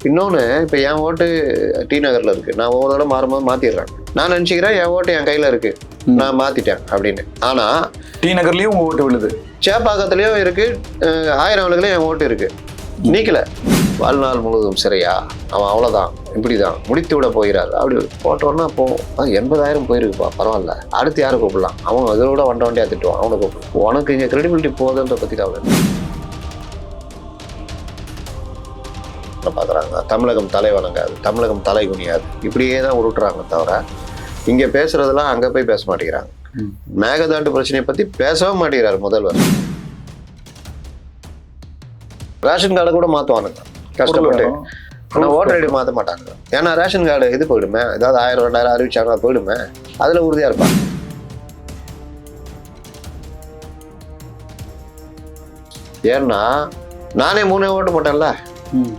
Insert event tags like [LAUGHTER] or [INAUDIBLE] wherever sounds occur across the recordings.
இன்னொன்று இப்போ என் ஓட்டு டி நகரில் இருக்குது நான் ஒவ்வொரு தடவை மாறும்போது மாற்றிடுறேன் நான் நினச்சிக்கிறேன் என் ஓட்டு என் கையில் இருக்குது நான் மாற்றிட்டேன் அப்படின்னு. ஆனால் டி நகர்லயும் உங்க ஓட்டு விழுது. சேப்பாக்கத்துலேயும் இருக்குது ஆயிரம் விளக்குலையும் என் ஓட்டு இருக்குது நீக்கல. வாழ்நாள் முழுவதும் சிறையா? அவன் அவ்வளோதான் இப்படி தான் முடித்து விட போகிறார். அப்படி போட்டோன்னா போ ஆ, எண்பதாயிரம் போயிருக்குப்பா. பரவாயில்ல. அடுத்து யாரை கூப்பிடலாம்? அவன் இதோட வண்ட வண்டியாக திட்டுவான். அவனை கூப்பிடு. உனக்கு இங்கே கிரெடிபிலிட்டி போகுதுன்ற பற்றி கவலை பார்க்குறாங்க தமிழகம் தலை வணங்காது தமிழகம் தலை குனியாது இப்படியே தான் உருட்டுறாங்க தவிர இங்கே பேசுறதெல்லாம் அங்கே போய் பேச மாட்டேங்கிறாங்க. ம். மேகதாட்டு பிரச்சனையை பற்றி பேசவே மாட்டேங்கிறார் முதல்வர். ரேஷன் கார்டை கூட மாற்றுவானுங்க கஷ்டப்பட்டு. ஆனால் ஓட்டர் ஐடி மாற்ற மாட்டாங்க. ஏன்னா ரேஷன் கார்டு இது போயிடுமே. ஏதாவது ஆயிரம் ரெண்டாயிரம் அறிவிச்சாங்க போயிடுமே. அதில் உறுதியாக இருப்பாங்க. ஏன்னா நானே மூணே ஓட்டு போட்டேன்ல. ம்.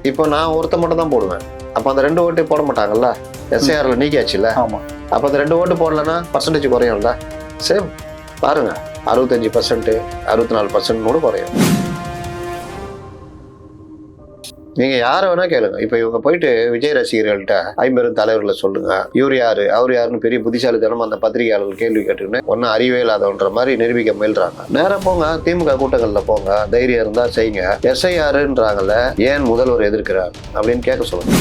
இப்போ நான் ஒருத்த மட்டும் தான் போடுவேன். அப்போ அந்த ரெண்டு ஓட்டு போட மாட்டாங்கல்ல? எஸ்ஐஆர்ல நீக்கியாச்சுல்ல? ஆமா. அப்போ அந்த ரெண்டு ஓட்டு போடலன்னா பர்சன்டேஜ் குறையும்ல? சேம். பாருங்க. அறுபத்தஞ்சு பர்சன்ட் அறுபத்தி நாலு பர்சன்ட் கூட குறையும். நீங்க யாரை வேணா கேளுங்க. இப்போ இவங்க போயிட்டு விஜய் ரசிகர்கள்ட்ட ஐம்பெரும் தலைவர்களை சொல்லுங்க. இவர் யாரு? அவர் யாருன்னு பெரிய புத்திசாலித்தனமா அந்த பத்திரிகையாளர்கள் கேள்வி கேட்டுக்கிட்டு ஒன்னும் அறிவே இல்லாதவன்ற மாதிரி நிரூபிக்க முயல்றாங்க. நேரம் போங்க. திமுக கூட்டங்கள்ல போங்க. தைரியம் இருந்தா செய்யுங்க. எஸ்ஐஆருன்றாங்கல்ல ஏன் முதல்வர் எதிர்க்கிறார் அப்படின்னு கேட்க சொல்லுங்க.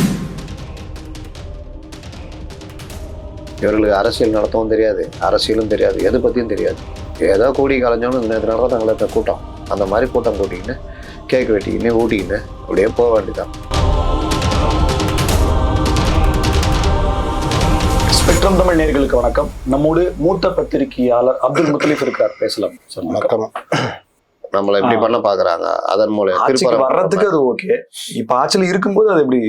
இவர்களுக்கு அரசியல் நடத்தவும் தெரியாது. அரசியலும் தெரியாது. எது பற்றியும் தெரியாது. ஏதோ கூடி கலைஞ்சோன்னு இந்த நேரத்தில் நடந்தாங்களே கூட்டம். அந்த மாதிரி கூட்டம் கூட்டிங்கன்னு கேக் வெட்டிக்கின்னு ஊட்டிக்கின்னு அப்படியே போக வேண்டியதான் ஸ்பெக்ட்ரம் தமிழ் நேர்களுக்கு வணக்கம். நம்மோடு மூத்த பத்திரிகையாளர் அப்துல் முத்தலீப் இருக்கார் பேசலாம். வணக்கம். நம்மளை இப்படி பண்ண பார்க்குறாங்க அதன் மூலம் ஆட்சிக்கு வர்றதுக்கு அது ஓகே. இப்ப ஆட்சியில் இருக்கும்போது அது எப்படி?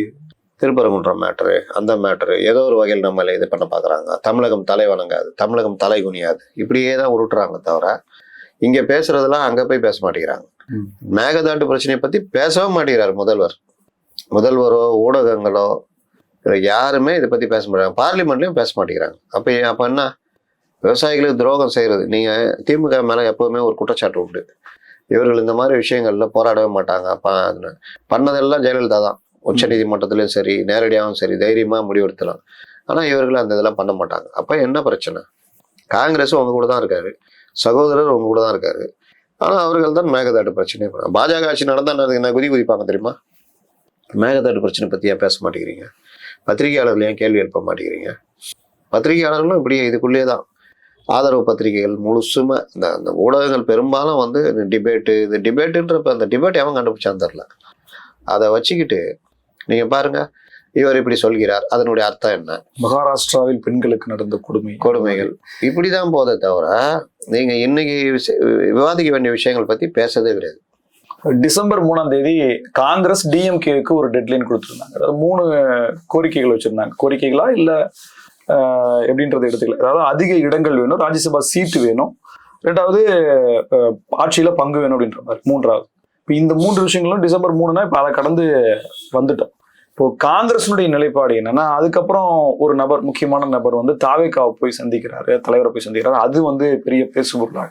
திருப்பரங்குன்றம் மேட்ரு அந்த மேட்ரு ஏதோ ஒரு வகையில் நம்மளை இது பண்ண பார்க்குறாங்க தமிழகம் தலை வணங்காது தமிழகம் தலை குனியாது. இப்படியே தான் உருட்டுறாங்க தவிர இங்கே பேசுறதெல்லாம் அங்கே போய் பேச மாட்டேங்கிறாங்க. மேகதாட்டு பிரச்சனையை பற்றி பேசவே மாட்டேங்கிறார் முதல்வர். முதல்வரோ ஊடகங்களோ யாருமே இதை பற்றி பேச மாட்டாங்க பார்லிமெண்ட்லையும் பேச மாட்டேங்கிறாங்க. அப்போ அப்போ என்ன? விவசாயிகளுக்கு துரோகம் செய்கிறது நீங்கள் திமுக மேலே எப்போவுமே ஒரு குற்றச்சாட்டு உண்டு. இவர்கள் இந்த மாதிரி விஷயங்கள்ல போராடவே மாட்டாங்க. பண்ணதெல்லாம் ஜெயலலிதா தான். உச்ச நீதிமன்றத்திலையும் சரி நேரடியாகவும் சரி தைரியமாக முடிவெடுத்தலாம். ஆனால் இவர்கள் அந்த இதெல்லாம் பண்ண மாட்டாங்க. அப்போ என்ன பிரச்சனை? காங்கிரஸும் அவங்க கூட தான் இருக்காரு. சகோதரர் அவங்க கூட தான் இருக்காரு. ஆனால் அவர்கள் தான் மேகதாட்டு பிரச்சனை. பாஜக ஆட்சி நடந்தால் என்ன குதி குதிப்பாங்க தெரியுமா? மேகதாட்டு பிரச்சனை பற்றி ஏன் பேச மாட்டேங்கிறீங்க? பத்திரிகையாளர்கள் ஏன் கேள்வி எழுப்ப மாட்டேங்கிறீங்க? பத்திரிகையாளர்களும் இப்படியே இதுக்குள்ளேயே தான். ஆதரவு பத்திரிகைகள் முழுசுமா இந்த அந்த ஊடகங்கள் பெரும்பாலும் வந்து டிபேட்டு இந்த டிபேட்டுன்றப்ப அந்த டிபேட் எவன் கண்டுபிடிச்சான்னு தெரில அதை வச்சுக்கிட்டு நீங்கள் பாருங்கள் இவர் இப்படி சொல்கிறார். அதனுடைய அர்த்தம் என்ன? மகாராஷ்டிராவில் பெண்களுக்கு நடந்த கொடுமை. கொடுமைகள். இப்படிதான் போதே தவிர நீங்க இன்னைக்கு விவாதிக்க வேண்டிய விஷயங்கள் பத்தி பேசதே கிடையாது. டிசம்பர் மூணாம் தேதி காங்கிரஸ் டிஎம்கேக்கு ஒரு டெட்லைன் கொடுத்துருந்தாங்க. அதாவது மூணு கோரிக்கைகள் வச்சிருந்தாங்க. கோரிக்கைகளா இல்ல எப்படின்றத எடுத்துக்கல. அதாவது அதிக இடங்கள் வேணும் ராஜ்யசபா சீட்டு வேணும் ரெண்டாவது ஆட்சியில பங்கு வேணும் அப்படின்ற மாதிரி மூன்றாவது. இப்போ இந்த மூன்று விஷயங்களும் டிசம்பர் மூணுனா இப்போ அதை கடந்து வந்துட்டோம். இப்போ காங்கிரஸினுடைய நிலைப்பாடு என்னன்னா அதுக்கப்புறம் ஒரு நபர் முக்கியமான நபர் வந்து தாவேக்காவை போய் சந்திக்கிறாரு தலைவரை போய் சந்திக்கிறாரு. அது வந்து பெரிய பேசுபொருளாக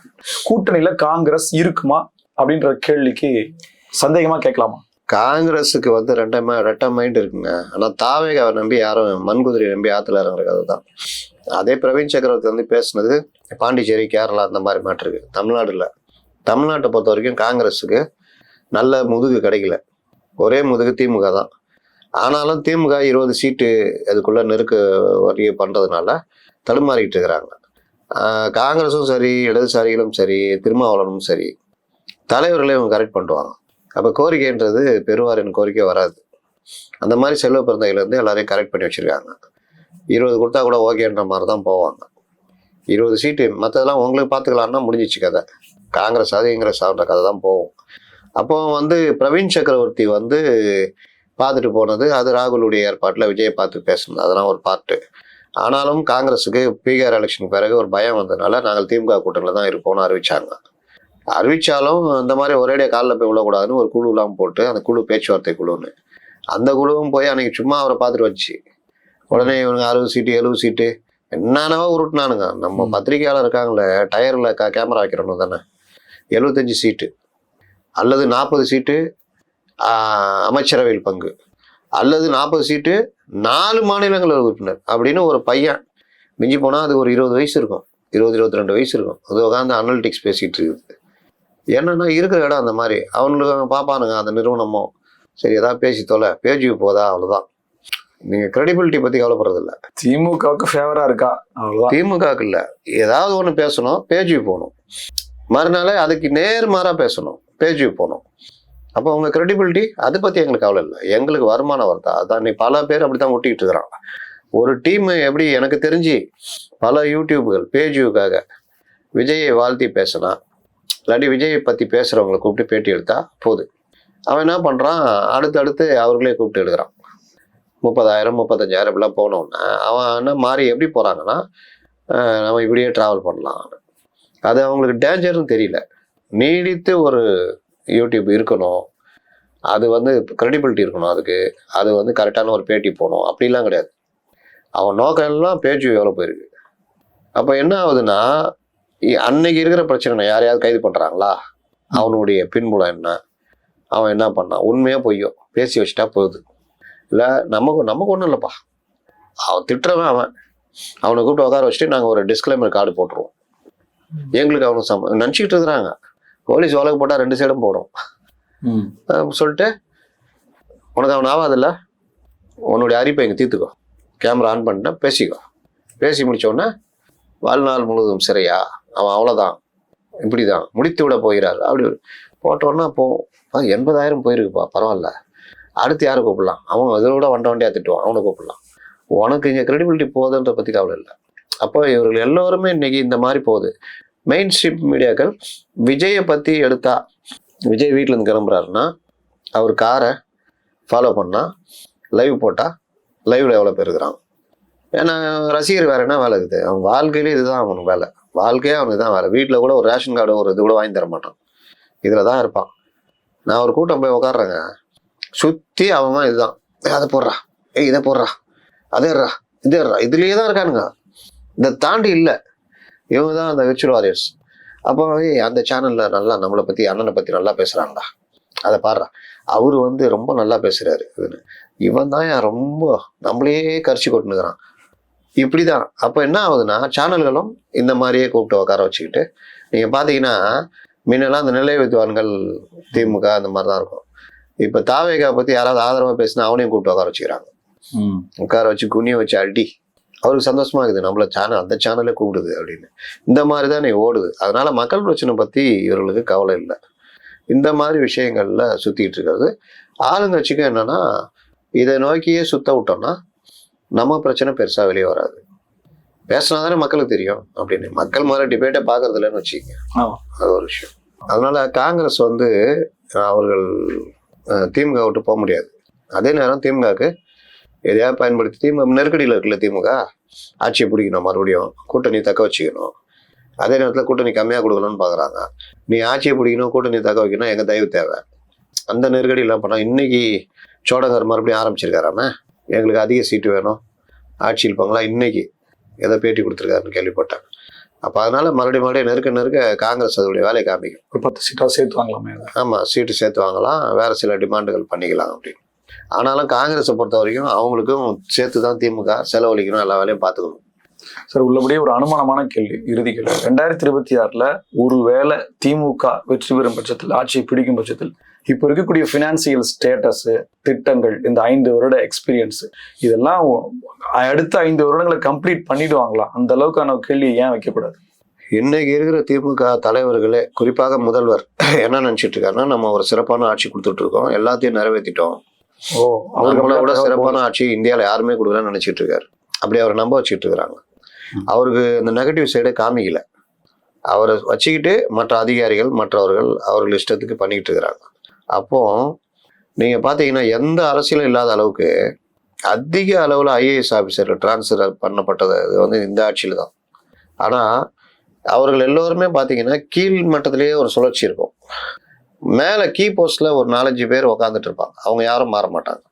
கூட்டணியில காங்கிரஸ் இருக்குமா? அப்படின்ற கேள்விக்கு சந்தேகமா கேட்கலாமா? காங்கிரஸுக்கு வந்து ரெண்டை ரெட்டை மைண்ட் இருக்குங்க. ஆனால் தாவேகாவை நம்பி யாரும் மண்குதிரை நம்பி ஆத்துல இறங்குற கதை தான் அதே பிரவீன் சக்கரவர்த்தி வந்து பேசுனது பாண்டிச்சேரி கேரளா அந்த மாதிரி மாட்டிருக்கு தமிழ்நாடு தமிழ்நாட்டை பொறுத்த வரைக்கும் காங்கிரஸுக்கு நல்ல முதுகு கிடைக்கல. ஒரே முதுகு திமுக தான். ஆனாலும் திமுக இருபது சீட்டு அதுக்குள்ள நெருக்க வரைய பண்றதுனால தடுமாறிட்டு இருக்கிறாங்க. காங்கிரஸும் சரி இடதுசாரிகளும் சரி திருமாவளவனும் சரி தலைவர்களே அவங்க கரெக்ட் பண்ணுவாங்க. அப்போ கோரிக்கைன்றது பெருவாரின் கோரிக்கை வராது. அந்த மாதிரி செல்வ பிறந்தைகள் எல்லாரையும் கரெக்ட் பண்ணி வச்சிருக்காங்க. இருபது கொடுத்தா கூட ஓகேன்ற மாதிரி தான் போவாங்க. இருபது சீட்டு மற்றதெல்லாம் உங்களுக்கு பார்த்துக்கலான்னா முடிஞ்சிச்சு கதை. காங்கிரஸ் அது இங்கிரஸ் ஆகிற கதை தான் போகும். அப்போ வந்து பிரவீன் சக்கரவர்த்தி வந்து பார்த்துட்டு போனது. அது ராகுலுடைய ஏற்பாட்டில் விஜயை பார்த்து பேசுனது அதெல்லாம் ஒரு பார்ட்டு ஆனாலும் காங்கிரஸுக்கு பீகார் எலெக்ஷனுக்கு பிறகு ஒரு பயம் வந்ததுனால நாங்கள் திமுக கூட்டணியில் தான் இருப்போம்னு அறிவிச்சாங்க. அறிவிச்சாலும் இந்த மாதிரி ஒரேடியாக காலில் போய் விழக்கூடாதுன்னு ஒரு குழுலாம் போட்டு அந்த குழு பேச்சுவார்த்தை குழுன்னு. அந்த குழுவும் போய் அன்னைக்கு சும்மா அவரை பார்த்துட்டு வச்சு உடனே இவனுங்க அறுபது சீட்டு எழுபது சீட்டு என்னென்னவோ உருட்டுனானுங்க. நம்ம. பத்திரிகையாளர் இருக்காங்களே டயரில் கா கேமரா வைக்கிறவங்க தானே. எழுபத்தஞ்சு சீட்டு. அல்லது நாற்பது சீட்டு அமைச்சரவையில் பங்கு. அல்லது நாற்பது சீட்டு நாலு மாநிலங்களவை உறுப்பினர் அப்படின்னு ஒரு பையன் மிஞ்சி போனால் அது ஒரு இருபது வயசு இருக்கும். இருபது இருபத்தி ரெண்டு வயசு இருக்கும். அது உட்காந்து அனலிட்டிக்ஸ் பேசிகிட்டு இருக்குது. என்னன்னா இருக்கிற இடம் அந்த மாதிரி. அவங்களுக்கு அவங்க பார்ப்பானுங்க அந்த நிறுவனமோ. சரி ஏதாவது பேசி தொலை. பேஜுக்கு போதா? அவ்வளோதான் நீங்கள் கிரெடிபிலிட்டி பற்றி கவலைப்படுறதில்ல. திமுகவுக்கு ஃபேவரா இருக்கா? அவ்வளவுதான். திமுகவுக்கு இல்லை. ஏதாவது ஒன்று பேசணும் பேஜுக்கு போகணும். மறுநாள் அதுக்கு நேர்மாறாக பேசணும் பேஜுக்கு போகணும். அப்போ உங்கள் கிரெடிபிலிட்டி அதை பற்றி எங்களுக்கு கவலை இல்லை. எங்களுக்கு வருமானம் வருதா. அதான் நீ பல பேர் அப்படி தான் ஒட்டிக்கிட்டு இருக்கிறான் ஒரு டீம் எப்படி எனக்கு தெரிஞ்சு பல யூடியூப்கள் பேஜுக்காக விஜயை வாழ்த்தி பேசினா இல்லாட்டி விஜயை பற்றி பேசுகிறவங்களை கூப்பிட்டு பேட்டி எடுத்தா போதும் அவன் என்ன பண்ணுறான் அடுத்தடுத்து அவர்களே கூப்பிட்டு எடுக்கிறான். முப்பதாயிரம் முப்பத்தஞ்சாயிரம் இப்படிலாம் போனோன்னா அவன் என்ன மாறி எப்படி போகிறாங்கன்னா நம்ம இப்படியே ட்ராவல் பண்ணலாம். அது அவங்களுக்கு டேஞ்சர்னு தெரியல. நீடித்து ஒரு யூடியூப் இருக்கணும். அது வந்து க்ரெடிபிலிட்டி இருக்கணும் அதுக்கு. அது வந்து கரெக்டான ஒரு பேட்டி போகணும் அப்படிலாம் கிடையாது. அவன் நோக்கம் எல்லாம் பேஜ் எவ்வளோ போயிருக்கு. அப்போ என்ன ஆகுதுன்னா அன்னைக்கு இருக்கிற பிரச்சனை யாரையாவது கைது பண்ணுறாங்களா அவனுடைய பின்புலம் என்ன? அவன் என்ன பண்ணான்? உண்மையாக பொய்யோ? பேசி வச்சுட்டா போகுது இல்லை நமக்கு நமக்கு ஒன்றும் இல்லைப்பா. அவன் திட்டுறவன் அவன். அவனை கூப்பிட்டு உட்கார வச்சுட்டு நாங்கள் ஒரு டிஸ்க்ளைமர் கார்டு போட்டுருவோம். எங்களுக்கு அவனுக்கு சம நினச்சிக்கிட்டு இருக்கிறாங்க. போலீஸ் வழக்கு போட்டால் ரெண்டு சைடும் போடும். சொல்லிட்டு உனக்கு அவன் ஆகாதில்ல உன்னுடைய அரிப்பை இங்கே தீர்த்துக்கோ. கேமரா ஆன் பண்ணிட்டேன் பேசிக்கோ. பேசி முடிச்ச உடனே வாழ்நாள் முழுவதும் சிறையா? அவன் அவ்வளோதான் இப்படி தான் முடித்து விட போகிறார். அப்படி போட்டோன்னா போ ஆ, எண்பதாயிரம் போயிருக்குப்பா பரவாயில்ல. அடுத்து யாரை கூப்பிடலாம்? அவன் இதை விட வண்ட வண்டியாக திட்டுவான். அவனை கூப்பிடலாம். உனக்கு இங்கே கிரெடிபிலிட்டி போகுதுன்ற பற்றி கவலை இல்லை. அப்போ இவர்கள் எல்லோருமே இன்னைக்கு இந்த மாதிரி போகுது. மெயின் ஸ்ட்ரீம் மீடியாக்கள் விஜயை பற்றி எடுத்தா விஜய் வீட்டில் இருந்து கிளம்புறாருன்னா அவர் காரை ஃபாலோ பண்ணால் லைவ் போட்டால் லைவில் எவ்வளோ பேர் இருக்கிறான் ஏன்னா ரசிகர் வேறு என்ன வேலை இருக்குது? அவன் வாழ்க்கையிலே இதுதான் அவனுக்கு வேலை. வாழ்க்கையே அவனுக்கு தான் வேலை. வீட்டில் கூட ஒரு ரேஷன் கார்டு ஒரு இது கூட வாங்கி தர மாட்டான். இதில் தான் இருப்பான். நான் ஒரு கூட்டம் போய் உட்காடுறேங்க சுற்றி அவன் இதுதான். அதை போடுறா. ஏய் இதை போடுறா. அதேடுறா இதேறா இதுலேயே தான் இருக்கானுங்க. இதை தாண்டி இல்லை. இவங்க தான் அந்த விர்ச்சுவல் வாரியர்ஸ் அப்போ அந்த சேனலில் நல்லா நம்மளை பற்றி அண்ணனை பற்றி நல்லா பேசுகிறாங்களா அதை பாடுறா. அவர் வந்து ரொம்ப நல்லா பேசுகிறாரு இவன் தான் ரொம்ப நம்மளையே கரிச்சு கொட்டுனுக்குறான். இப்படி தான் அப்போ என்ன ஆகுதுன்னா சேனல்களும் இந்த மாதிரியே கூப்பிட்டு உட்கார வச்சுக்கிட்டு நீங்கள் பார்த்தீங்கன்னா முன்னெல்லாம் அந்த நிலை வித்வான்கள் திமுக அந்த மாதிரி தான் இருக்கும். இப்போ தாவேகா பற்றி யாராவது ஆதரவாக பேசினா அவனையும் கூப்பிட்டு உட்கார வச்சுக்கிறாங்க. ம். உட்கார வச்சு குனிய வச்சு அடி. அவருக்கு சந்தோஷமா இருக்குது. நம்மள சேனல் அந்த சேனலே கூப்பிடுது அப்படின்னு. இந்த மாதிரி தான் நீ ஓடுது. அதனால மக்கள் பிரச்சனை பத்தி இவர்களுக்கு கவலை இல்லை. இந்த மாதிரி விஷயங்கள்ல சுத்திட்டு இருக்கிறது. ஆளுங்கட்சிக்கு என்னன்னா இதை நோக்கியே சுத்த விட்டோம்னா நம்ம பிரச்சனை பெருசா வெளியே வராது. பேசினா தானே மக்களுக்கு தெரியும் அப்படின்னு. மக்கள் முதல்ல டிபேட்டை பார்க்கறது இல்லைன்னு வச்சுக்கோங்க. அது ஒரு விஷயம். அதனால காங்கிரஸ் வந்து அவர்கள் திமுக விட்டு போக முடியாது. அதே நேரம் திமுகவுக்கு எதையாவது பயன்படுத்தி திமுக நெருக்கடியில் இருக்குல்ல திமுக? ஆட்சியை பிடிக்கணும் மறுபடியும் கூட்டணி தக்க வச்சுக்கணும். அதே நேரத்தில் கூட்டணி கம்மியாக கொடுக்கணும்னு பார்க்குறாங்க நீ ஆட்சியை பிடிக்கணும் கூட்டணி தக்க வைக்கணும் எங்கள் தயவு தேவை? அந்த நெருக்கடியெல்லாம் பண்ணால் இன்னைக்கு சோடகர் மறுபடியும் ஆரம்பிச்சிருக்காராம? எங்களுக்கு அதிக சீட்டு வேணும். ஆட்சி இருப்பாங்களா இன்னைக்கு எதை பேட்டி கொடுத்துருக்காருன்னு கேள்விப்பட்டேன். அப்போ அதனால மறுபடியும் மறுபடியும் நெருக்க நெருக்க காங்கிரஸ் அதோடைய வேலையை காமிக்கும். ஒரு பத்து சீட்டா சேர்த்து வாங்கலாமே ஆமாம் சீட்டு சேர்த்து வாங்கலாம். வேற சில டிமாண்டுகள் பண்ணிக்கலாம் அப்படின்னு. ஆனாலும் காங்கிரஸை பொறுத்த வரைக்கும் அவங்களுக்கும் சேர்த்து தான் திமுக செலவழிக்கணும் எல்லா வேலையும் பார்த்துக்கணும். சார் உள்ளபடியே ஒரு அனுமானமான கேள்வி இறுதி கேள்வி. ரெண்டாயிரத்தி இருபத்தி ஆறுல ஒருவேளை திமுக வெற்றி பெறும் பட்சத்தில் ஆட்சியை பிடிக்கும் பட்சத்தில் இப்ப இருக்கக்கூடிய பினான்சியல் ஸ்டேட்டஸ் திட்டங்கள் இந்த ஐந்து வருட எக்ஸ்பீரியன்ஸ் இதெல்லாம் அடுத்த ஐந்து வருடங்களை கம்ப்ளீட் பண்ணிடுவாங்களா? அந்த அளவுக்கான கேள்வி ஏன் வைக்கக்கூடாது? இன்னைக்கு இருக்கிற திமுக தலைவர்களே குறிப்பாக முதல்வர் என்ன நினைச்சிட்டு இருக்காருன்னா நம்ம ஒரு சிறப்பான ஆட்சி கொடுத்துட்டு இருக்கோம் எல்லாத்தையும் நிறைவேற்றிட்டோம் ஓ நம்மளை விட சிறப்பான ஆட்சி இந்தியாவில் யாருமே கொடுக்கலன்னு நினைச்சிட்டு இருக்காரு. அப்படி அவரை நம்ப வச்சுட்டு இருக்கிறாங்க. அவருக்கு இந்த நெகட்டிவ் சைடை காமிக்கல. அவரை வச்சுக்கிட்டு மற்ற அதிகாரிகள் மற்றவர்கள் அவர்கள் இஷ்டத்துக்கு பண்ணிக்கிட்டு இருக்கிறாங்க. அப்போ நீங்க பாத்தீங்கன்னா எந்த அரசியலும் இல்லாத அளவுக்கு அதிக அளவில் ஐஏஎஸ் ஆஃபீஸர் டிரான்ஸ்ஃபர் பண்ணப்பட்டது இது வந்து இந்த ஆட்சியில் தான். ஆனால் அவர்கள் எல்லோருமே பார்த்தீங்கன்னா கீழ் மட்டத்திலேயே ஒரு சுழற்சி இருக்கும். மேலே கீ போஸ்ட்டில் ஒரு நாலஞ்சு பேர் உக்காந்துட்டு இருப்பாங்க. அவங்க யாரும் மாற மாட்டாங்க.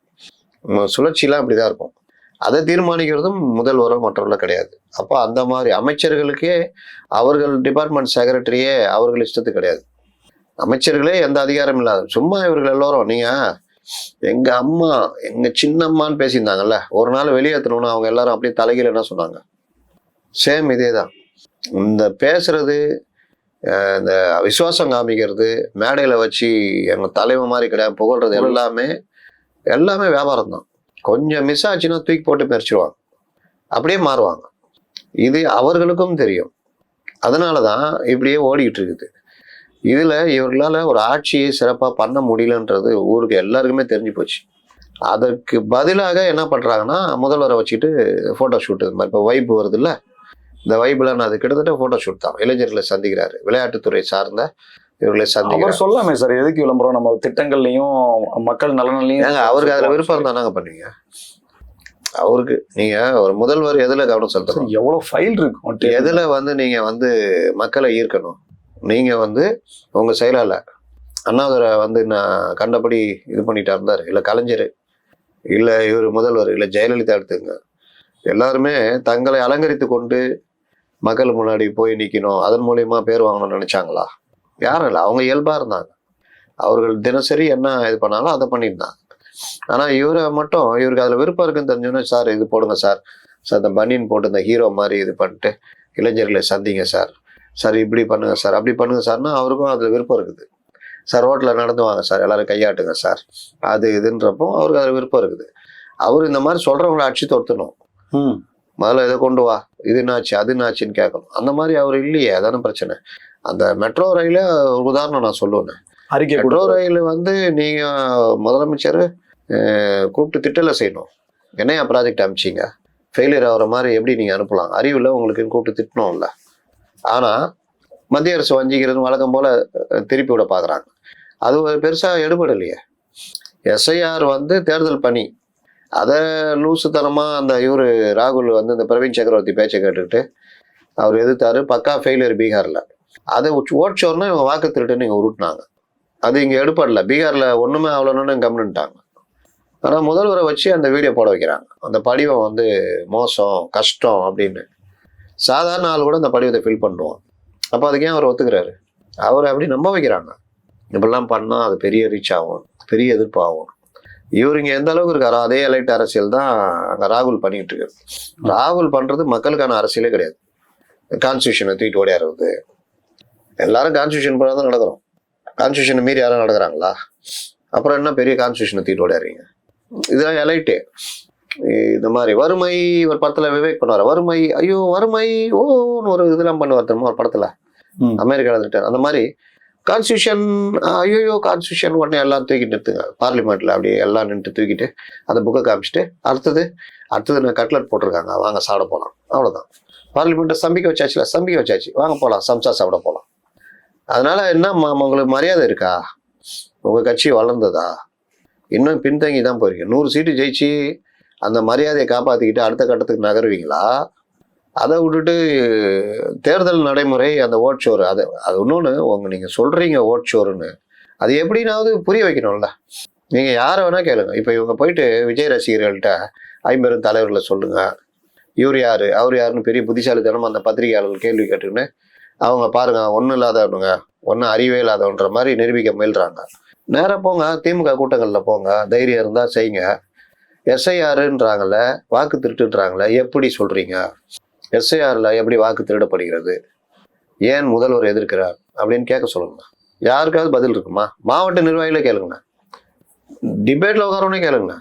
சுழற்சியெலாம் சுழற்சிலாம் அப்படி தான் இருக்கும். அதை தீர்மானிக்கிறதும் முதல்வரோ மற்றவர்களோ கிடையாது. அப்போ அந்த மாதிரி அமைச்சர்களுக்கே அவர்கள் டிபார்ட்மெண்ட் செக்ரட்டரியே அவர்கள் இஷ்டத்துக்கு கிடையாது. அமைச்சர்களே எந்த அதிகாரம் இல்லாத சும்மா இவர்கள் எல்லோரும் நீங்கள் எங்கள் அம்மா எங்கள் சின்னம்மான்னு பேசியிருந்தாங்கல்ல ஒரு நாள் வெளியேற்றணும்னு அவங்க எல்லாரும் அப்படியே தலைகீழ என்ன சொன்னாங்க. சேம் இதே தான் இந்த பேசுறது இந்த விசுவாசம் காமிக்கிறது மேடையில வச்சு எங்க தலைவன் மாதிரி கிடையாது புகழ்றது எல்லாமே எல்லாமே வியாபாரம் தான். கொஞ்சம் மிஸ் ஆச்சுன்னா தூக்கி போட்டு மெரிச்சிருவாங்க அப்படியே மாறுவாங்க. இது அவர்களுக்கும் தெரியும். அதனால தான் இப்படியே ஓடிக்கிட்டு இருக்குது இதுல இவர்களால ஒரு ஆட்சியை சிறப்பா பண்ண முடியலன்றது ஊருக்கு எல்லாருக்குமே தெரிஞ்சு போச்சு. அதற்கு பதிலாக என்ன பண்றாங்கன்னா முதல்வரை வச்சுட்டு போட்டோ ஷூட் இது மாதிரி இப்போ வைப் வருது இல்ல இந்த வைப்ல அது கிட்டத்தட்ட போட்டோ ஷூட் தான். இளைஞர்களை சந்திக்கிறாரு. விளையாட்டுத்துறை சார்ந்த இவர்களை சந்திக்கிறார். சொல்லாமே சார் எதுக்கு விளம்பரம் நம்ம திட்டங்கள்லயும் மக்கள் நலன்லயும் அவருக்கு அதுல விருப்பம் என்னங்க பண்ணுவீங்க அவருக்கு நீங்க ஒரு முதல்வர் எதுல கவனம் செலுத்தணும்? எவ்வளவு ஃபைல் இருக்கும் எதுல வந்து நீங்க வந்து மக்களை ஈர்க்கணும்? நீங்க வந்து உங்க செயலாளர் அண்ணாதுரை வந்து நான் கண்டபடி இது பண்ணிட்டா இருந்தார். இல்ல கலைஞர் இல்ல இவர் முதல்வர் இல்ல ஜெயலலிதா எடுத்துங்க. எல்லாருமே தங்களை அலங்கரித்து கொண்டு மக்கள் முன்னாடி போய் நிக்கணும். அதன் மூலியமா பேர் வாங்கணும்னு நினைச்சாங்களா? யாரும் இல்லை. அவங்க இயல்பா இருந்தாங்க. அவர்கள் தினசரி என்ன இது பண்ணாலும் அதை பண்ணியிருந்தாங்க. ஆனா இவரை மட்டும் இவருக்கு அதுல விருப்பம் இருக்குன்னு தெரிஞ்சோன்னே சார் இது போடுங்க சார். சார் இந்த பனியன் போட்டு இந்த ஹீரோ மாதிரி இது பண்ணிட்டு இளைஞர்களை சந்திங்க சார். சார் இப்படி பண்ணுங்க சார். அப்படி பண்ணுங்க சார்னா அவருக்கும் அதுல விருப்பம் இருக்குது. சார் ரோட்டில் நடந்து வாங்க சார். எல்லாரும் கையாட்டுங்க சார். அது இதுன்றப்போ அவருக்கு அதில் விருப்பம் இருக்குது. அவர் இந்த மாதிரி சொல்றவங்களை அடிச்சு தொடுத்தணும் ம். முதல்ல இதை கொண்டு வா. இது என்னாச்சு அது என்னாச்சுன்னு கேட்கணும். அந்த மாதிரி அவர் இல்லையே அதான பிரச்சனை. அந்த மெட்ரோ ரயில ஒரு உதாரணம் நான் சொல்லுவேன். அறிக்கை மெட்ரோ. ரயில் வந்து நீங்க முதலமைச்சர் கூப்பிட்டு திட்டல செய்யணும். என்னையா ப்ராஜெக்ட் அமிச்சிங்க? ஃபெயிலியர் ஆகிற மாதிரி எப்படி நீங்க அனுப்பலாம்? அறிவில் உங்களுக்கு கூப்பிட்டு திட்டணும்ல. ஆனா மத்திய அரசு வஞ்சிக்கிறது வழக்கம் போல திருப்பி விட பாக்குறாங்க. அது ஒரு பெருசா எடுபடலையே. எஸ்ஐஆர் வந்து தேர்தல் பணி. அதை லூசுத்தனமாக அந்த இவரு ராகுல் வந்து இந்த பிரவீன் சக்கரவர்த்தி பேச்சை கேட்டுக்கிட்டு அவர் எதிர்த்தாரு. பக்கா ஃபெயிலியர் பீகாரில். அதை ஓட்சோர்னா இவன் இவங்க வாக்கு திருட்டுன்னு இங்கே உருட்டினாங்க. அது இங்கே எடுப்படல பீகாரில் ஒன்றுமே அவ்வளோன்னு கம்னுட்டாங்க ஆனால் முதல்வரை வச்சு அந்த வீடியோ போட வைக்கிறாங்க. அந்த படிவம் வந்து மோசம் கஷ்டம் அப்படின்னு. சாதாரண ஆள் கூட அந்த படிவத்தை ஃபில் பண்ணுவோம் அப்போ அதுக்கு ஏன் அவர் ஒத்துக்கிறாரு? அவர் அப்படி நம்ப வைக்கிறாங்க. இப்படிலாம் பண்ணால் அது பெரிய ரீச் ஆகும். பெரிய எதிர்ப்பாகும். இவர் இங்க எந்த அளவுக்கு இருக்காரோ அதே எலைட் அரசியல் தான் அங்க ராகுல் பண்ணிட்டு இருக்காரு. ராகுல் பண்றது மக்களுக்கான அரசியலே கிடையாது. கான்ஸ்டியூஷனை தூக்கிட்டு ஓடியாடுறது எல்லாரும் கான்ஸ்டியூஷன் படி தான் நடக்கிறோம். கான்ஸ்டியூஷனை மீறி யாரும் நடக்கிறாங்களா? அப்புறம் என்ன பெரிய கான்ஸ்டியூஷனை தூக்கிட்டு ஓடியாடுறீங்க இதெல்லாம் எலைட்டு இந்த மாதிரி வறுமை ஒரு படத்துல விவேக் பண்ணுவார். வறுமை ஐயோ வறுமை ஓன்னு ஒரு இதெல்லாம் பண்ணுவார் தெரியுமா ஒரு படத்துல? ம். அமெரிக்கா ரிட்டர்ன் அந்த மாதிரி கான்ஸ்டியூஷன் ஐயோயோ கான்ஸ்டியூஷன் உடனே எல்லாம் தூக்கிட்டு நிறுத்துங்க. பார்லிமெண்ட்டில் அப்படியே எல்லாம் நின்று தூக்கிட்டு அந்த புக்கை காமிச்சிட்டு அடுத்தது அடுத்தது நான் கட்லட் போட்டிருக்காங்க. வாங்க சாப்பிட போகலாம் அவ்வளோதான் பார்லிமெண்ட்டை சம்பிக்க வச்சாச்சுல சம்பிக்க வச்சாச்சு. வாங்க போகலாம் சம்சா சாப்பிட போகலாம் அதனால் என்ன உங்களுக்கு மரியாதை இருக்கா? உங்கள் கட்சி வளர்ந்ததா? இன்னும் பின்தங்கி தான் போயிருக்கீங்க நூறு சீட்டு ஜெயிச்சு அந்த மரியாதையை காப்பாற்றிக்கிட்டு அடுத்த கட்டத்துக்கு நகருவீங்களா? அதை விட்டுட்டு தேர்தல் நடைமுறை அந்த ஓட் ஷோர் அது அது இன்னொன்று உங்க நீங்கள் சொல்கிறீங்க ஓட் ஷோருன்னு அது எப்படினாவது புரிய வைக்கணும்ல. நீங்கள் யாரை வேணால் கேளுங்க. இப்போ இவங்க போயிட்டு விஜய் ரசிகர்கள்ட்ட ஐம்பெரும் தலைவர்களை சொல்லுங்கள் இவர் யாரு? அவர் யாருன்னு பெரிய புத்திசாலித்தனம் அந்த பத்திரிகையாளர்கள் கேள்வி கேட்டுக்கின்னு அவங்க பாருங்க ஒன்றும் இல்லாதவனுங்க ஒன்றும் அறிவே இல்லாதவன்ற மாதிரி நிரூபிக்க முயல்றாங்க. நேராக போங்க திமுக கூட்டங்களில் போங்க தைரியம் இருந்தால் செய்யுங்க. எஸ்ஐஆருன்றாங்கல்ல வாக்கு திருட்டுன்றாங்கல்ல எப்படி சொல்கிறீங்க எஸ்ஐஆரில் எப்படி வாக்கு திருடப்படுகிறது? ஏன் முதல்வர் எதிர்க்கிறார்? அப்படின்னு கேட்க சொல்லுங்கண்ணா யாருக்காவது பதில் இருக்குமா? மாவட்ட நிர்வாகிகளே கேளுங்கண்ணா டிபேட்டில் உட்காரவனே கேளுங்கண்ணா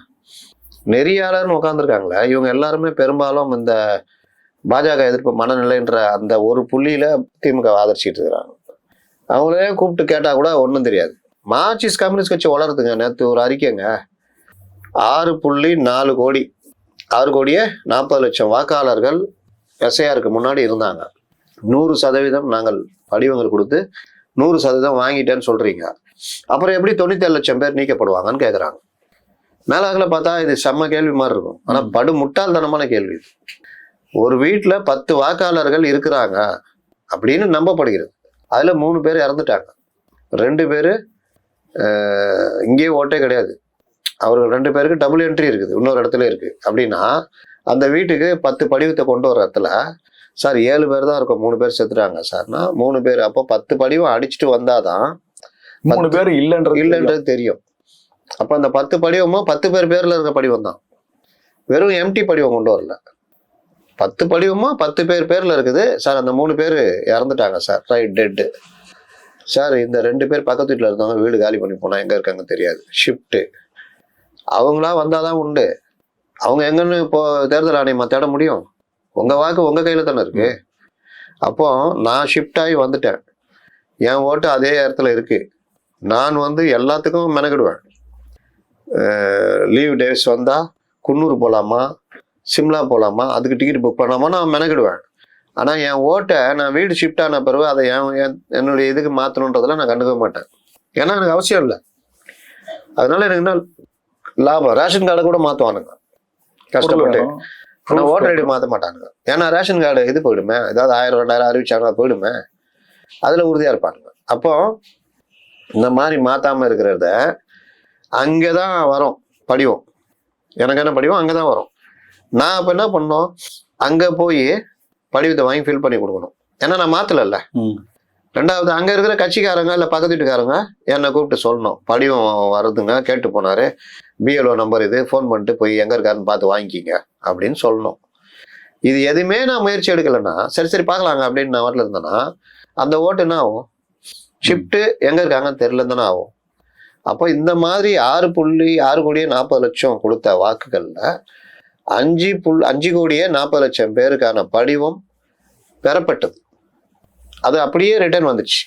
நெறியாளர்னு உட்காந்துருக்காங்களே இவங்க எல்லாருமே பெரும்பாலும் இந்த பாஜக எதிர்ப்பு மனநிலைன்ற அந்த ஒரு புள்ளியில் திமுக ஆதரிச்சிட்டு இருக்கிறாங்க. அவங்களே கூப்பிட்டு கேட்டால் கூட ஒன்றும் தெரியாது. மார்க்சிஸ்ட் கம்யூனிஸ்ட் கட்சி வளருதுங்க. நேற்று ஒரு அறிக்கைங்க. ஆறு புள்ளி நாலு கோடி ஆறு கோடியே நாற்பது லட்சம் வாக்காளர்கள் எஸ்ஐஆருக்கு முன்னாடி இருந்தாங்க. நூறு சதவீதம் நாங்கள் படிவங்கள் கொடுத்து நூறு சதவீதம் வாங்கிட்டேன்னு சொல்றீங்க. அப்புறம் எப்படி தொண்ணூத்தி லட்சம் பேர் நீக்கப்படுவாங்கன்னு கேட்குறாங்க மேலாக்கில் பார்த்தா இது செம்ம கேள்வி மாதிரி இருக்கும். ஆனா படு முட்டாள்தனமான கேள்வி இது. ஒரு வீட்டுல பத்து வாக்காளர்கள் இருக்கிறாங்க அப்படின்னு நம்பப்படுகிறது. அதுல மூணு பேர் இறந்துட்டாங்க. ரெண்டு பேர் இங்கேயே ஓட்டே கிடையாது. அவர்கள் ரெண்டு பேருக்கு டபுள் என்ட்ரி இருக்குது. இன்னொரு இடத்துல இருக்கு. அப்படின்னா அந்த வீட்டுக்கு பத்து படிவத்தை கொண்டு வர இடத்துல சார் ஏழு பேர் தான் இருக்கும். மூணு பேர் செத்துட்டாங்க சார்னா மூணு பேர் அப்போ பத்து படிவம் அடிச்சுட்டு வந்தாதான் மூணு பேர் இல்லைன்றது இல்ல இல்லைன்றது தெரியும். அப்ப அந்த பத்து படிவமும் பத்து பேர் பேர்ல இருக்க படிவம் தான். வெறும் எம்டி படிவம் கொண்டு வரல. பத்து படிவமும் பத்து பேர் பேர்ல இருக்குது. சார் அந்த மூணு பேர் இறந்துட்டாங்க சார். ரைட் டெட்டு சார் இந்த ரெண்டு பேர் பக்கத்து வீட்டில் இருந்தவங்க வீடு காலி பண்ணி போனா எங்க இருக்காங்க தெரியாது. ஷிஃப்ட்டு அவங்களா வந்தாதான் உண்டு. அவங்க எங்கன்னு இப்போ தேர்தல் ஆணையமா தேட முடியும்? உங்க வாக்கு உங்க கையில தானே இருக்கு? அப்போ நான் ஷிஃப்ட் ஆகி வந்துட்டேன். என் ஓட்டு அதே இடத்துல இருக்கு. நான் வந்து எல்லாத்துக்கும் மெனக்கிடுவேன். லீவ் டேஸ் வந்தா குன்னூர் போகலாமா சிம்லா போகலாமா அதுக்கு டிக்கெட் புக் பண்ணாமா நான் மெனக்கிடுவேன். ஆனால் என் ஓட்டை நான் வீடு ஷிஃப்ட் ஆன பிறகு அதை என் என்- என்னுடைய இதுக்கு மாற்றணுன்றதெல்லாம் நான் கண்டுக்க மாட்டேன். ஏன்னா எனக்கு அவசியம் இல்லை. அதனால எனக்கு என்ன லாபம்? ரேஷன் கார்டை கூட மாற்றுவானுங்க கஷ்டப்பட்டு. ஆனால் ஓட்டர் ஐடி மாற்ற மாட்டானுங்க ஏன்னா ரேஷன் கார்டு இது போயிடுமே. ஏதாவது ஆயிரம் ரெண்டாயிரம் அறிவிச்சாங்கன்னா போயிடுமே. அதில் உறுதியாக இருப்பானுங்க. அப்போ இந்த மாதிரி மாற்றாம இருக்கிறத அங்கே தான் வரும். படிவம். எனக்கு என்ன படிவம்? அங்கே தான் வரும். நான் அப்போ என்ன பண்ணோம்? அங்கே போய் படிவத்தை வாங்கி ஃபில் பண்ணி கொடுக்கணும். ஏன்னா நான் மாற்றலைல்ல. ரெண்டாவது அங்கே இருக்கிற கட்சிக்காரங்க இல்லை பக்கத்து வீட்டுக்காரங்க என்னை கூப்பிட்டு சொல்லணும். படிவம் வருதுங்க கேட்டு போனாரு. பிஎல்ஓ நம்பர் இது ஃபோன் பண்ணிட்டு போய் எங்கே இருக்காருன்னு பார்த்து வாங்கிக்கிங்க அப்படின்னு சொல்லணும். இது எதுவுமே நான் முயற்சி எடுக்கலைன்னா சரி சரி பார்க்கலாங்க அப்படின்னு நான் வாட்டில் இருந்தேன்னா அந்த ஓட்டு என்ன ஆகும்? ஷிஃப்ட்டு எங்கே இருக்காங்கன்னு தெரியல தானே ஆகும். அப்போ இந்த மாதிரி ஆறு புள்ளி ஆறு கோடியே நாற்பது லட்சம் கொடுத்த வாக்குகளில் அஞ்சு புல் அஞ்சு கோடியே நாற்பது லட்சம் பேருக்கான படிவம் பெறப்பட்டது. அது அப்படியே ரிட்டர்ன் வந்துச்சு.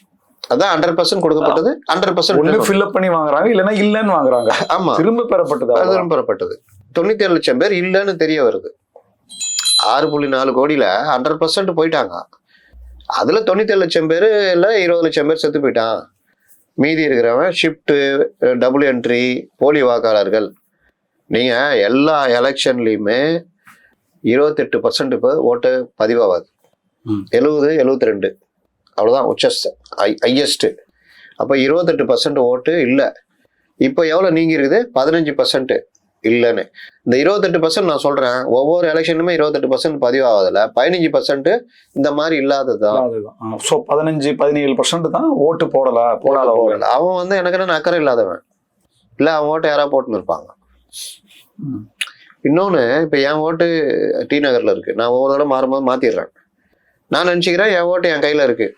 அதான் ஹண்ட்ரட் பர்சன்ட் கொடுக்கப்பட்டது. ஹண்ட்ரட் பர்சன்ட் fill up பண்ணி வாங்குறாங்க இல்லைன்னா இல்லைன்னு வாங்குறாங்க. ஆமா. திரும்ப பெறப்பட்டது. அதுவும் பெறப்பட்டது. தொண்ணூத்தி ஏழு லட்சம் பேர் இல்லைன்னு தெரிய வருது. ஆறு புள்ளி நாலு கோடியில ஹண்ட்ரட் பர்சன்ட் போயிட்டாங்க. அதுல தொண்ணூத்தி ஏழு லட்சம் பேர் இல்ல இருபது லட்சம் பேர் செத்து போயிட்டான். மீதி இருக்கிறவன் ஷிஃப்ட் டபுள் என்ட்ரி போலி வாக்காளர்கள். நீங்க எல்லா எலெக்ஷன்லயுமே இருபத்தெட்டு பர்சன்ட் இப்போ ஓட்டு பதிவாகாது. எழுபது எழுபத்தி ரெண்டு அவ்வளோதான் உச்சஸ் ஹையஸ்ட் அப்போ இருபத்தெட்டு பர்சன்ட் ஓட்டு இல்லை. இப்போ எவ்வளோ நீங்கி இருக்குது பதினஞ்சு பர்சன்ட் இல்லைன்னு. இந்த இருபத்தெட்டு பர்சன்ட் நான் சொல்றேன் ஒவ்வொரு எலெக்ஷனுமே இருபத்தெட்டு பர்சன்ட் பதிவாகுதுல பதினஞ்சு பர்சன்ட் இந்த மாதிரி இல்லாதது தான். ஸோ பதினஞ்சு பதினேழு பர்சன்ட் தான் ஓட்டு போடல போடாத போடல அவன் வந்து எனக்கு என்ன அக்கறை இல்லாதவன். இல்லை அவன் ஓட்டை யாராவது போட்டுன்னு இருப்பாங்க. இன்னொன்று இப்போ என் ஓட்டு டி நகரில் இருக்கு. நான் ஒவ்வொரு தடவை மாறும்போது மாத்திடுறேன். நான் நினச்சிக்கிறேன் என் ஓட்டு என் கையில் இருக்கு.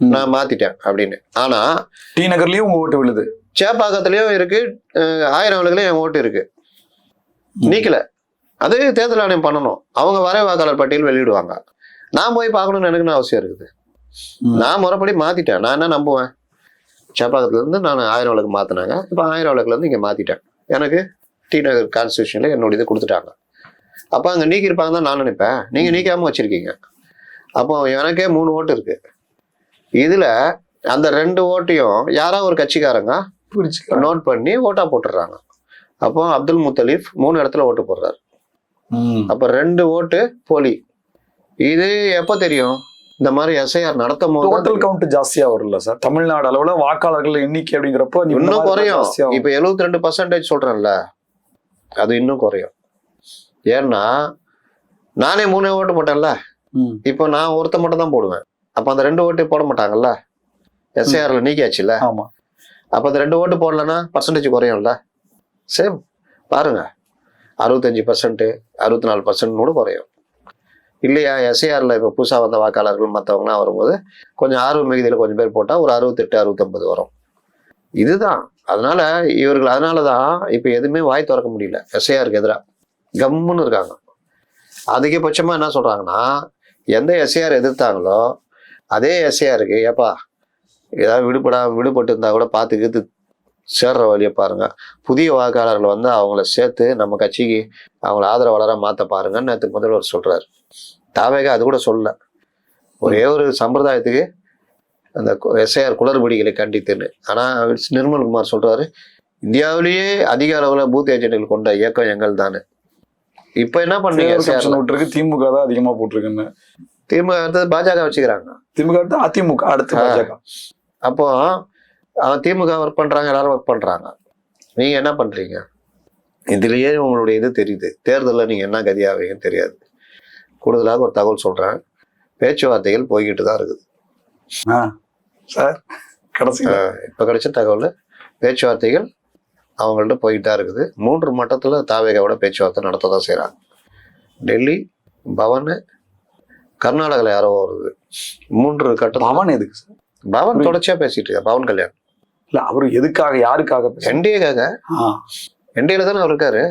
நான் மாத்திட்டேன் அப்படின்னு. ஆனால் டி நகர்லயும் உங்க ஓட்டு விழுது. சேப்பாக்கத்துலேயும் இருக்கு ஆயிரம் விளக்குலையும் என் ஓட்டு இருக்கு. நீக்கல. அது தேர்தல் ஆணையம் பண்ணணும். அவங்க வரை வாக்காளர் பட்டியல் வெளியிடுவாங்க. நான் போய் பார்க்கணும்னு எனக்கு என்ன அவசியம் இருக்குது. நான் முறைப்படி மாத்திட்டேன். நான் என்ன நம்புவேன்? சேப்பாக்கத்துல இருந்து நான் ஆயிரம் விளக்கு மாத்தினாங்க. இப்போ ஆயிரம் விளக்குல இருந்து இங்க மாத்திட்டேன். எனக்கு டி நகர் கான்ஸ்டியூஷன்ல என்னோட இது கொடுத்துட்டாங்க. அப்போ அங்க நீக்கியிருப்பாங்க தான் நான் நினைப்பேன். நீங்க நீக்காம வச்சிருக்கீங்க. அப்போ எனக்கே மூணு ஓட்டு இருக்கு. இதுல அந்த ரெண்டு ஓட்டையும் யாரோ ஒரு கட்சிக்காரங்க நோட் பண்ணி ஓட்டா போட்டுடுறாங்க. அப்போ அப்துல் முத்தலீஃப் மூணு இடத்துல ஓட்டு போடுறாரு. அப்போ ரெண்டு ஓட்டு போலி. இது எப்போ தெரியும்? இந்த மாதிரி எஸ்ஐஆர் நடத்தும் போது டோட்டல். கவுண்ட் ஜாஸ்தியா வரும்ல சார். தமிழ்நாடு அளவுல வாக்காளர்கள் எண்ணிக்கை அப்படிங்கிறப்போ இன்னும் குறையும். இப்போ எழுபத்தி ரெண்டு பர்சன்டேஜ் சொல்றேன்ல. அது இன்னும் குறையும். ஏன்னா நானே மூணே ஓட்டு போட்டேன்ல. இப்போ நான் ஒருத்த மட்டும் தான் போடுவேன். அப்போ அந்த ரெண்டு ஓட்டு போட மாட்டாங்கல்ல? எஸ்ஐஆர்ல நீக்கியாச்சுல்ல? ஆமா. அப்போ அந்த ரெண்டு ஓட்டு போடலன்னா பர்சன்டேஜ் குறையும்ல? சேம் பாருங்க. அறுபத்தஞ்சு பர்சன்ட் அறுபத்தி நாலு பர்சன்ட் கூட குறையும். இல்லையா? எஸ்ஐஆர்ல இப்போ புதுசாக வந்த வாக்காளர்கள் மற்றவங்களாம் வரும்போது கொஞ்சம் ஆர்வ மிகுதியில் கொஞ்சம் பேர் போட்டால் ஒரு அறுபத்தெட்டு அறுபத்தொம்பது வரும். இதுதான். அதனால இவர்கள் அதனால தான் இப்போ எதுவுமே வாய் திறக்க முடியல. எஸ்ஐஆருக்கு எதிராக கம்முன்னு இருக்காங்க. அதிகபட்சமாக என்ன சொல்கிறாங்கன்னா எந்த எஸ்ஐஆர் எதிர்த்தாங்களோ அதே எஸ்ஐஆருக்கு ஏப்பா ஏதாவது விடுபடா விடுபட்டு இருந்தால் கூட பார்த்துக்கிட்டு சேர்ற வழியை பாருங்க. புதிய வாக்காளர்கள் வந்து அவங்கள சேர்த்து நம்ம கட்சிக்கு அவங்கள ஆதரவாளராக மாற்ற பாருங்கன்னு நேற்று முதல்வர் சொல்கிறார் தாவேக அது கூட சொல்லல. ஒரே ஒரு சம்பிரதாயத்துக்கு அந்த எஸ்ஐஆர் குளறுபடிகளை கண்டித்துன்னு. ஆனால் நிர்மல்குமார் சொல்கிறாரு இந்தியாவிலேயே அதிக அளவில் பூத் ஏஜென்ட்கள் கொண்ட இயக்கம் எங்கள் தானே இப்போ என்ன? கமிஷன் விட்டுருக்கு திமுக தான் அதிகமா போட்டிருக்குன்னு. திமுக அடுத்தது பாஜக வச்சுக்கிறாங்க. திமுக அடுத்து அதிமுக அடுத்து. பாஜக. அப்போ திமுக ஒர்க் பண்றாங்க எல்லாரும் ஒர்க் பண்றாங்க. நீங்க என்ன பண்றீங்க? இதுலயே உங்களுடைய இது தெரியுது. தேர்தலில் நீங்க என்ன கதியாவீங்கன்னு தெரியாது. கூடுதலாக ஒரு தகவல் சொல்றேன். பேச்சுவார்த்தைகள் போய்கிட்டு தான் இருக்குது. ஆ. சார் கடைசி இப்ப கிடைச்ச தகவல் பேச்சுவார்த்தைகள் அவங்கள்ட்ட போயிட்டு தான் இருக்குது. மூன்று மட்டத்தில் தாவேகாவோட பேச்சுவார்த்தை நடத்த தான் செய்கிறாங்க டெல்லி பவன் கர்நாடகாவில் யாரோ வருது. மூன்று கட்டம் பவன் எதுக்கு சார்? பவன் தொடர்ச்சியாக பேசிட்டு இருக்காரு பவன் கல்யாண். இல்ல அவரு எதுக்காக யாருக்காக? என்டிஏக்காக. என்டிஏல தானே அவர் இருக்காரு.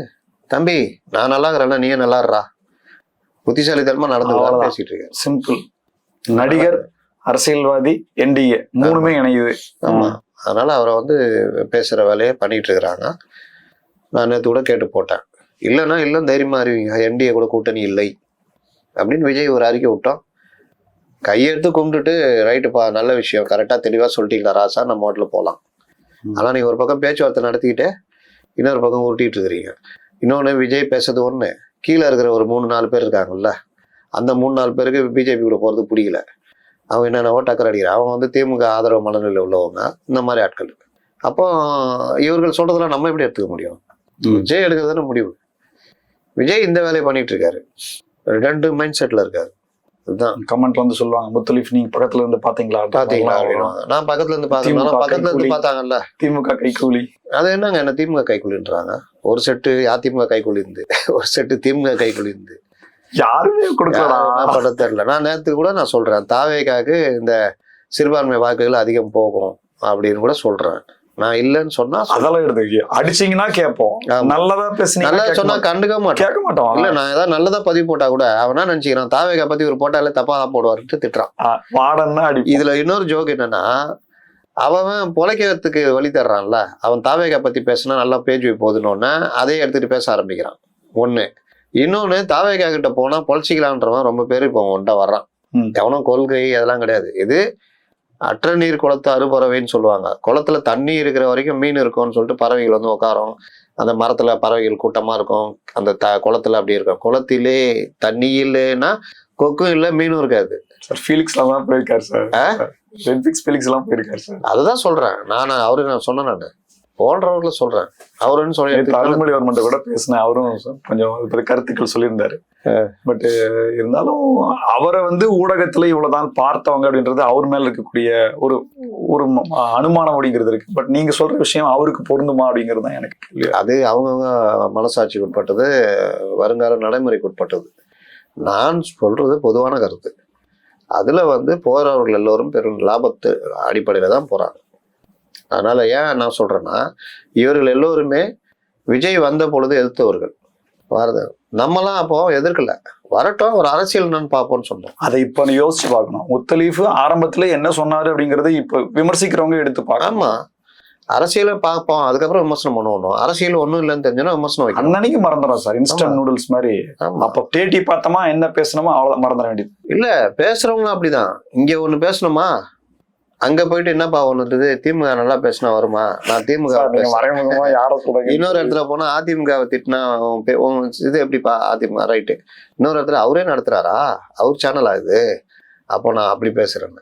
தம்பி நான் நல்லா இருக்கிறேன்னா நீயே நல்லா இருறா புத்திசாலித்தனமா நடந்து. பேசிட்டு இருக்காரு. சிம்பிள் நடிகர் அரசியல்வாதி என்டிஏ மூணுமே இணையுது. ஆமா. அதனால அவரை வந்து பேசுற வேலையை பண்ணிட்டு இருக்கிறாங்க. நான் நேற்று கூட கேட்டு போட்டேன். இல்லைன்னா இல்லை தைரியமா அறிவிங்க என்டிஏ கூட கூட்டணி இல்லை. அப்படின்னு விஜய் ஒரு அறிக்கை விட்டோம். கையெடுத்து கும்பிட்டுட்டு ரைட்டுப்பா நல்ல விஷயம். கரெக்டாக தெளிவாக சொல்லிட்டீங்களா ராசா? நம்ம ஹோட்டலில் போகலாம். ஆனால் நீங்கள் ஒரு பக்கம் பேச்சுவார்த்தை நடத்திக்கிட்டு இன்னொரு பக்கம் உருட்டிட்டு இருக்கிறீங்க. இன்னொன்று விஜய் பேசுறது ஒன்று கீழே இருக்கிற ஒரு மூணு நாலு பேர் இருக்காங்கல்ல அந்த மூணு நாலு பேருக்கு பிஜேபி கூட போகிறது பிடிக்கல அவங்க என்னென்னவோ டக்கர் அடிக்கிறான் அவங்க வந்து திமுக ஆதரவு மனநிலையில் உள்ளவங்க. இந்த மாதிரி ஆட்கள் அப்போ இவர்கள் சொல்றதெல்லாம் நம்ம எப்படி எடுத்துக்க முடியும். விஜய் எடுக்கிறது தானே முடிவு. விஜய் இந்த வேலையை பண்ணிட்டு இருக்காரு. ரெண்டு மைண்ட் செட்ல இருக்காரு. இதுதான் கமெண்ட்ல வந்து சொல்லுவாங்க முத்தலீஃப் நீங்க பக்கத்துல இருந்து பாத்தீங்களா? பாத்தீங்களா. நான் பக்கத்துல இருந்து திமுக பக்கத்துல இருந்து கைக்கூலி. பார்த்தாங்கல்ல. திமுக கைகூலி. அது என்னங்க என்ன திமுக கைக்குலின்றாங்க ஒரு செட்டு அதிமுக கைக்குலி இருந்து [LAUGHS] ஒரு செட்டு திமுக கைக்குலி இருந்து யாருமே கொடுக்கலடா. பண்ண தெரியல நான் நேத்து கூட நான் சொல்றேன் தாவேக்காக்கு இந்த சிறுபான்மை வாக்குகள் அதிகம் போகும் அப்படின்னு கூட சொல்றேன். நான் இல்லைன்னு சொன்னா. அதெல்லாம் எடுத்து அடிச்சீங்கன்னா கேட்போம். நல்லதா பேசுனீங்கன்னா நல்லா சொன்னா. கண்டுக்க மாட்டேன் கேட்க மாட்டோம். இல்ல நான் ஏதாவது நல்லதா பதிவு போட்டா கூட அவனா நினைச்சுக்கிறான்? தாவேகா பத்தி ஒரு போட்டாலே தப்பா தான் திட்டுறான். வாடன்னா அடி இதுல இன்னொரு ஜோக் என்னன்னா அவன் பொழைக்கிறதுக்கு வழி தர்றான்ல. அவன் தாவேகா பத்தி பேசினா நல்லா பேஜ் போகுதுன்னு அதே எடுத்துட்டு பேச ஆரம்பிக்கிறான். ஒண்ணு இன்னொன்னு தாவேகா கிட்ட போனா பொழைச்சிக்கலான்றவன் ரொம்ப பேர் இப்போ ஒன்றை வர்றான். எவனும் கொள்கை அதெல்லாம் கிடையாது. இது அற்ற நீர் குளத்து அறுபறவைன்னு சொல்லுவாங்க. குளத்துல தண்ணி இருக்கிற வரைக்கும் மீன் இருக்கும்னு சொல்லிட்டு பறவைகள் வந்து உட்காரும் அந்த மரத்துல பறவைகள் கூட்டமா இருக்கும். அந்த த குளத்துல அப்படி இருக்கும். குளத்திலே தண்ணி இல்லைன்னா கொக்கும் இல்லை மீனும் இருக்காது. சார் ஃபீலிக்ஸ் எல்லாம் போயிருக்காரு சார். ஃபீலிக்ஸ் எல்லாம் போயிருக்காரு சார். அதுதான் சொல்றேன். நான் அவரு நான் சொன்னேன் நான். போன்றவர்களை சொல்றேன். அவருன்னு சொல்லி நேத்து எடுத்துக்கிட்டா- அருள்மொழி அவர்கிட்ட கூட பேசினேன். அவரும் கொஞ்சம் கருத்துக்கள் சொல்லியிருந்தாரு. பட் இருந்தாலும் அவரை வந்து ஊடகத்துல இவ்வளவுதான் பார்த்தவங்க அப்படின்றது அவர் மேல இருக்கக்கூடிய ஒரு ஒரு அனுமானம் அப்படிங்கிறது இருக்கு. பட் நீங்க சொல்ற விஷயம் அவருக்கு பொருந்துமா அப்படிங்கிறது தான் எனக்கு. அது அவங்கவுங்க மனசாட்சிக்கு உட்பட்டது வருங்கால நடைமுறைக்கு உட்பட்டது. நான் சொல்றது பொதுவான கருத்து. அதுல வந்து போறவர்கள் எல்லோரும் பெரும் லாபத்து அடிப்படையில தான் போறாங்க. அதனால ஏன் நான் சொல்றேன்னா இவர்கள் எல்லோருமே விஜய் வந்த பொழுது எதிர்த்தவர்கள். வரது நம்மலாம் அப்போ எதிர்க்கல. வரட்டும் ஒரு அரசியல் என்னன்னு பார்ப்போம்னு சொன்னோம் அதை இப்ப யோசிச்சு பார்க்கணும். முத்தலீஃப் ஆரம்பத்துல என்ன சொன்னாரு அப்படிங்கறத இப்ப விமர்சிக்கிறவங்க எடுத்து பார்க்கணும். ஆமா. அரசியலை பார்ப்போம் அதுக்கப்புறம் விமர்சனம் பண்ணுவோம். அரசியல் ஒண்ணும் இல்லைன்னு தெரிஞ்சுன்னா விமர்சனம் அன்னன்னைக்கு மறந்துடும் சார் இன்ஸ்டன்ட் நூடுல்ஸ் மாதிரி. அப்ப பேட்டி பார்த்தோமா என்ன பேசணுமோ அவ்வளவு மறந்துட வேண்டியது. இல்ல பேசுறவங்களும் அப்படிதான். இங்க ஒண்ணு பேசணுமா? அங்க போயிட்டு என்னப்பா ஒண்ணுது திமுக நல்லா பேசினா வருமா? நான் திமுக இன்னொரு இடத்துல போனா அதிமுகவை திட்டினா இது எப்படிப்பா? அதிமுக ரைட்டு. இன்னொரு இடத்துல அவரே நடத்துறாரா? அவர் சேனல் ஆகுது அப்போ நான் அப்படி பேசுறேன்னு.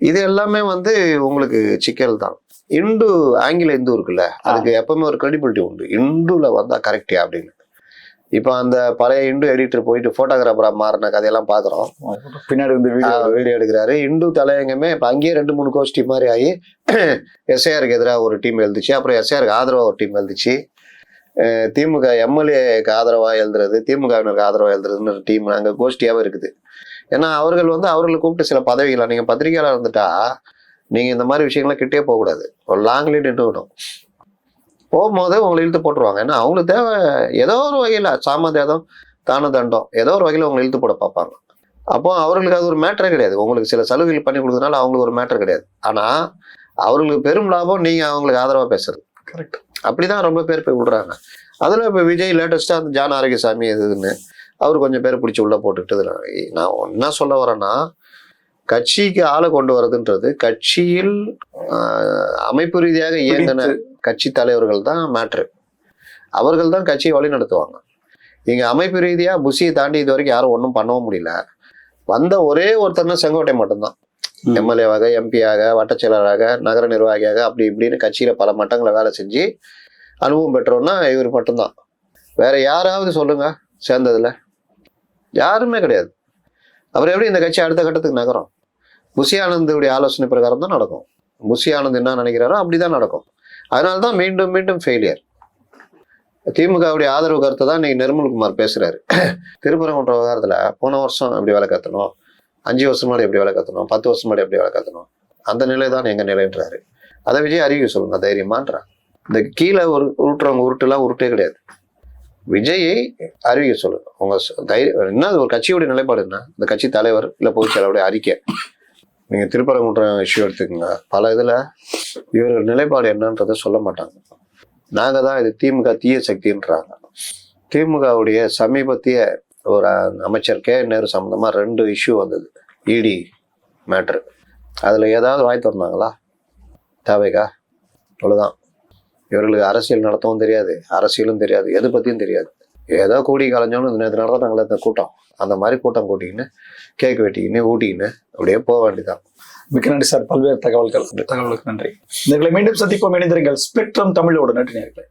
இது எல்லாமே வந்து உங்களுக்கு சிக்கல் தான். இந்து ஆங்கில இந்து இருக்குல்ல அதுக்கு எப்பவுமே ஒரு கிரெடிபிலிட்டி உண்டு. இந்துல வந்தா கரெக்டியா அப்படின்னு. இப்போ அந்த பழைய இந்து எடிட்டர் போயிட்டு போட்டோகிராஃபரா மாறின கதையெல்லாம் பாக்குறோம். பின்னாடி வந்து வீடியோ வீடியோ எடுக்கிறாரு. இந்து தலையங்கமே இப்போ அங்கேயே ரெண்டு மூணு கோஷ்டி மாதிரி ஆகி [CLEARS THROAT] எஸ்ஐஆருக்கு எதிராக ஒரு டீம் எழுதுச்சு அப்புறம் எஸ்ஐஆருக்கு ஆதரவாக ஒரு டீம் எழுதுச்சு திமுக எம்எல்ஏக்கு ஆதரவாக எழுதுறது திமுகவினருக்கு ஆதரவாக எழுதுறதுன்னு ஒரு டீம் அங்கே கோஷ்டியாகவும் இருக்குது. ஏன்னா அவர்கள் வந்து அவர்களை கூப்பிட்டு சில பதவிகளை நீங்கள் பத்திரிகையாளர் இருந்துட்டா நீங்கள் இந்த மாதிரி விஷயங்கள்லாம் கிட்டே போகக்கூடாது. ஒரு லாங்லேயே நின்றுக்கணும். போகும்போது உங்களை இழுத்து போட்டுருவாங்க. ஏன்னா அவங்களுக்கு தேவை ஏதோ ஒரு வகையில் சாமதேதம் தான தண்டம் ஏதோ ஒரு வகையில் உங்களை இழுத்து போட பார்ப்பாங்க. அப்போ அவர்களுக்கு அது ஒரு மேட்டரே கிடையாது. உங்களுக்கு சில சலுகைகள் பண்ணி கொடுத்தனால அவங்களுக்கு ஒரு மேட்டர் கிடையாது. ஆனா அவர்களுக்கு பெரும் லாபம் நீங்க அவங்களுக்கு ஆதரவா பேசுறது. கரெக்ட் அப்படிதான் ரொம்ப பேர் போய் விடுறாங்க. அதுல இப்ப விஜய் லேட்டஸ்டா அந்த ஜான் ஆரோக்கியசாமி இதுன்னு அவர் கொஞ்சம் பேர் பிடிச்சி உள்ள போட்டுக்கிட்டு நான் என்ன சொல்ல வரேன்னா கட்சிக்கு ஆளை கொண்டு வரதுன்றது கட்சியில் அமைப்பு ரீதியாக இயங்கின கட்சி தலைவர்கள் தான் மேட்ரு அவர்கள் தான் கட்சியை வழி நடத்துவாங்க இங்க அமைப்பு ரீதியா புஷியை தாண்டி இது வரைக்கும் யாரும் ஒன்றும் பண்ணவும் முடியல. வந்த ஒரே ஒருத்தர்னா செங்கோட்டை மட்டும்தான். எம்எல்ஏவாக எம்பியாக வட்டச் செயலராக நகர நிர்வாகியாக அப்படி இப்படின்னு கட்சியில பல மட்டங்களை வேலை செஞ்சு அனுபவம் பெற்றோன்னா இவர் மட்டும்தான். வேற யாராவது சொல்லுங்க சேர்ந்ததுல. யாருமே கிடையாது. அவர் எப்படி இந்த கட்சி அடுத்த கட்டத்துக்கு நகரும்? புஷி ஆனந்துடைய ஆலோசனை பிரகாரம் தான் நடக்கும். முசி ஆனந்த் என்ன நினைக்கிறாரோ அப்படிதான் நடக்கும். அதனால தான் மீண்டும் மீண்டும் ஃபெயிலியர் திமுகவுடைய ஆதரவு கருத்தை தான் இன்னைக்கு நிர்மல்குமார் பேசுறாரு. திருப்பரங்குன்ற விவகாரத்தில் போன வருஷம் எப்படி வேலை கத்தணும்? அஞ்சு வருஷம் முன்னாடி எப்படி வேலை கத்தணும்? பத்து வருஷம் முன்னாடி எப்படி வேலை கத்தணும்? அந்த நிலை தான் எங்கள் நிலைன்றாரு. அதை விஜய் அறிவிக்க சொல்லுங்க தைரியமான்றான் இந்த கீழே ஒரு உருட்டுறவங்க உருட்டுலாம் உருட்டே கிடையாது. விஜயை அறிவிக்க சொல்லுங்க உங்க தைரியம் என்ன ஒரு கட்சியுடைய நிலைப்பாடு என்ன? இந்த கட்சி தலைவர் இல்லை பொதுச் செயலாளருடைய அறிக்கை. நீங்கள் திருப்பரங்குன்றம் இஷ்யூ எடுத்துக்கோங்க. பல இதில் இவர்கள் நிலைப்பாடு என்னன்றதை சொல்ல மாட்டாங்க. நாங்கள் தான் இது திமுக தீய சக்தின்றாங்க. திமுகவுடைய சமீபத்திய ஒரு அமைச்சர் கே. நேரு சம்மந்தமாக ரெண்டு இஷ்யூ வந்தது. இடி மேட்ரு அதில் ஏதாவது வாய் திறந்தாங்களா? தேவைக்கா? அவ்வளோதான் இவர்களுக்கு அரசியல் நடத்தவும் தெரியாது அரசியலும் தெரியாது எது பற்றியும் தெரியாது. ஏதோ கூடி கலைஞ்சோன்னு நேற்று நடந்தாங்களே இந்த கூட்டம். அந்த மாதிரி கூட்டம் கூட்டிக்கின்னு கேக் வெட்டிக்கின்னு ஊட்டிக்கின்னு அப்படியே போக வேண்டியதான் மிக்க நன்றி சார். பல்வேறு தகவல்கள். தகவலுக்கு நன்றி. நேர்களை மீண்டும் சந்திப்போம். இணைந்திருங்கள். ஸ்பெக்ட்ரம் தமிழோட. நன்றி நேர்களை